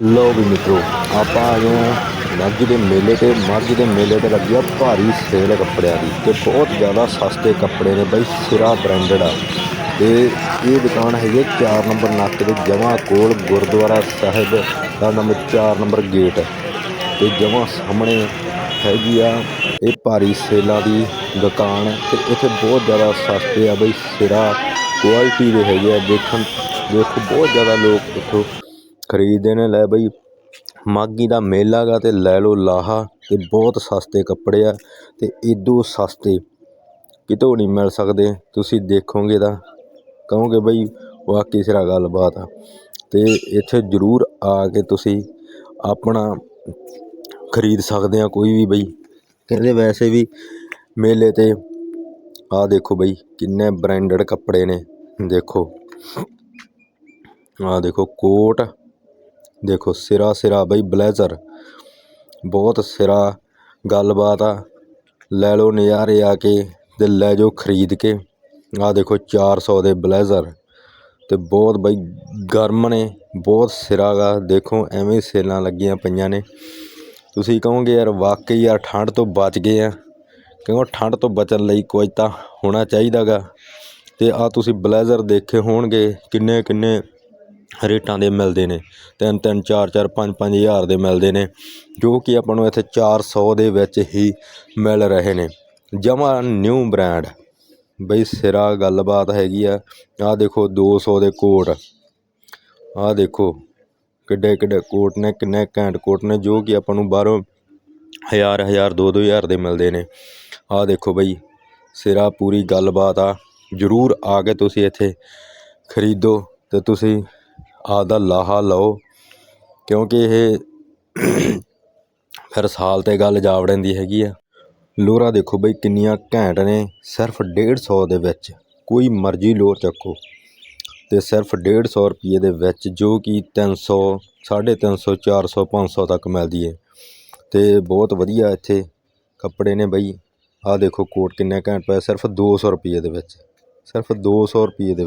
ਲੋ ਵੀ ਮਿੱਤਰੋ, ਆਪਾਂ ਆ ਗਏ ਹਾਂ ਮਾਝੇ ਦੇ ਮੇਲੇ ਤੇ। ਮਾਝੇ ਦੇ ਮੇਲੇ ਤੇ ਲੱਗੀ ਆ ਭਾਰੀ ਸੇਲ ਕੱਪੜਿਆਂ ਦੀ ਤੇ ਬਹੁਤ ਜ਼ਿਆਦਾ ਸਸਤੇ ਕੱਪੜੇ ਨੇ ਬਈ, ਸਿਰਾ ਬ੍ਰਾਂਡਡ ਆ। ਤੇ ਇਹ ਦੁਕਾਨ ਹੈਗੀ 4 ਨੰਬਰ ਨੱਕ ਦੇ, ਜਮਾਂ ਕੋਲ ਗੁਰਦੁਆਰਾ ਸਾਹਿਬ ਦਾ ਨੰਬਰ 4 ਨੰਬਰ ਗੇਟ ਤੇ ਜਮਾਂ ਸਾਹਮਣੇ ਹੈਗੀ ਆ ਇਹ ਭਾਰੀ ਸੇਲਾਂ ਦੀ ਦੁਕਾਨ। ਤੇ ਇੱਥੇ ਬਹੁਤ ਜ਼ਿਆਦਾ ਸਸਤੇ ਆ ਬਈ, ਸਿਰਾ ਕੁਆਲਿਟੀ ਦੇ ਹੈਗੇ ਆ। ਦੇਖਣ, ਦੇਖੋ, ਬਹੁਤ ਜ਼ਿਆਦਾ ਲੋਕ ਇੱਥੋਂ ਖਰੀਦਦੇ ਨੇ, ਲੈ ਬਈ, ਮਾਘੀ ਦਾ ਮੇਲਾ ਗਾ ਅਤੇ ਲੈ ਲਓ ਲਾਹਾ ਅਤੇ ਬਹੁਤ ਸਸਤੇ ਕੱਪੜੇ ਆ ਅਤੇ ਇਦੋਂ ਸਸਤੇ ਕਿਤੋਂ ਨਹੀਂ ਮਿਲ ਸਕਦੇ, ਤੁਸੀਂ ਦੇਖੋਗੇ ਤਾਂ ਕਹੋਗੇ ਬਈ ਵਾਕਈ ਸਿਰਾ ਗੱਲਬਾਤ ਆ। ਅਤੇ ਇੱਥੇ ਜ਼ਰੂਰ ਆ ਕੇ ਤੁਸੀਂ ਆਪਣਾ ਖਰੀਦ ਸਕਦੇ ਆ ਕੋਈ ਵੀ ਬਈ। ਕਹਿੰਦੇ ਵੈਸੇ ਵੀ ਮੇਲੇ ਤੇ ਆਹ ਦੇਖੋ ਬਈ ਕਿੰਨੇ ਬ੍ਰਾਂਡਡ ਕੱਪੜੇ ਨੇ, ਦੇਖੋ। ਆਹ ਦੇਖੋ ਕੋਟ ਦੇਖੋ, ਸਿਰਾ ਸਿਰਾ ਬਈ ਬਲੇਜ਼ਰ। ਬਹੁਤ ਸਿਰਾ ਗੱਲਬਾਤ ਆ। ਲੈ ਲਓ ਨਜ਼ਾਰੇ ਆ ਕੇ ਤੇ ਲੈ ਜਾਓ ਖਰੀਦ ਕੇ। ਆ ਦੇਖੋ 400 ਦੇ ਬਲੇਜ਼ਰ। ਤੇ ਬਹੁਤ ਬਈ ਗਰਮ ਨੇ, ਬਹੁਤ ਸਿਰਾ ਗਾ। ਦੇਖੋ, ਐਵੇਂ ਹੀ ਸੇਲਾਂ ਲੱਗੀਆਂ ਪਈਆਂ ਨੇ। ਤੁਸੀਂ ਕਹੋਗੇ, ਯਾਰ ਵਾਕਈ ਯਾਰ ਠੰਡ ਤੋਂ ਬਚ ਗਏ ਆ। ਕਿਉਂ? ਠੰਡ ਤੋਂ ਬਚਣ ਲਈ ਕੁਝ ਤਾਂ ਹੋਣਾ ਚਾਹੀਦਾ ਗਾ। ਤੇ ਆ ਤੁਸੀਂ ਬਲੇਜ਼ਰ ਦੇਖੇ ਹੋਣਗੇ ਕਿੰਨੇ ਕਿੰਨੇ ਰੇਟਾਂ ਦੇ ਮਿਲਦੇ ਨੇ, ਤਿੰਨ ਤਿੰਨ, ਚਾਰ ਚਾਰ, ਪੰਜ ਪੰਜ ਹਜ਼ਾਰ ਦੇ ਮਿਲਦੇ ਨੇ, ਜੋ ਕਿ ਆਪਾਂ ਨੂੰ ਇੱਥੇ ਚਾਰ ਸੌ ਦੇ ਵਿੱਚ ਹੀ ਮਿਲ ਰਹੇ ਨੇ। ਜਮਾ ਨਿਊ ਬ੍ਰਾਂਡ ਬਈ ਸਿਰਾ ਗੱਲਬਾਤ ਹੈਗੀ ਆ, ਆਹ ਦੇਖੋ 200 ਦੇ ਕੋਟ, ਆਹ ਦੇਖੋ ਕਿੱਡੇ ਕਿੱਡੇ ਕੋਟ ਨੇ, ਕਿੰਨੇ ਘੈਂਟ ਕੋਟ ਨੇ, ਜੋ ਕਿ ਆਪਾਂ ਨੂੰ ਬਾਹਰੋਂ ਹਜ਼ਾਰ ਹਜ਼ਾਰ, ਦੋ ਦੋ ਹਜ਼ਾਰ ਦੇ ਮਿਲਦੇ ਨੇ। ਆਹ ਦੇਖੋ ਬਈ ਸਿਰਾ ਪੂਰੀ ਗੱਲਬਾਤ ਆ, ਜ਼ਰੂਰ ਆ ਕੇ ਤੁਸੀਂ ਇੱਥੇ ਖਰੀਦੋ ਤੇ ਤੁਸੀਂ ਆਪਦਾ ਲਾਹਾ ਲਓ, ਕਿਉਂਕਿ ਇਹ ਫਿਰ ਸਾਲ ਤੇ ਗੱਲ ਜਾ ਵੜਨ ਹੈਗੀ ਆ। ਲੋਰਾਂ ਦੇਖੋ ਬਈ ਕਿੰਨੀਆਂ ਘੈਂਟ ਨੇ, ਸਿਰਫ 150 ਦੇ ਵਿੱਚ। ਕੋਈ ਮਰਜ਼ੀ ਲੋਰ ਚੱਕੋ। ਅਤੇ ਸਿਰਫ ਡੇਢ ਸੌ ਰੁਪਈਏ ਦੇ ਵਿੱਚ ਜੋ ਕਿ 300 350 400 500 ਤੱਕ ਮਿਲਦੀ ਹੈ ਅਤੇ ਬਹੁਤ ਵਧੀਆ ਇੱਥੇ ਕੱਪੜੇ ਨੇ ਬਈ। ਆਹ ਦੇਖੋ ਕੋਟ ਕਿੰਨੇ ਘੈਂਟ ਪਏ, ਸਿਰਫ ਦੋ ਸੌ ਰੁਪਈਏ ਦੇ ਵਿੱਚ। ਸਿਰਫ ਦੋ ਸੌ ਰੁਪਈਏ ਦੇ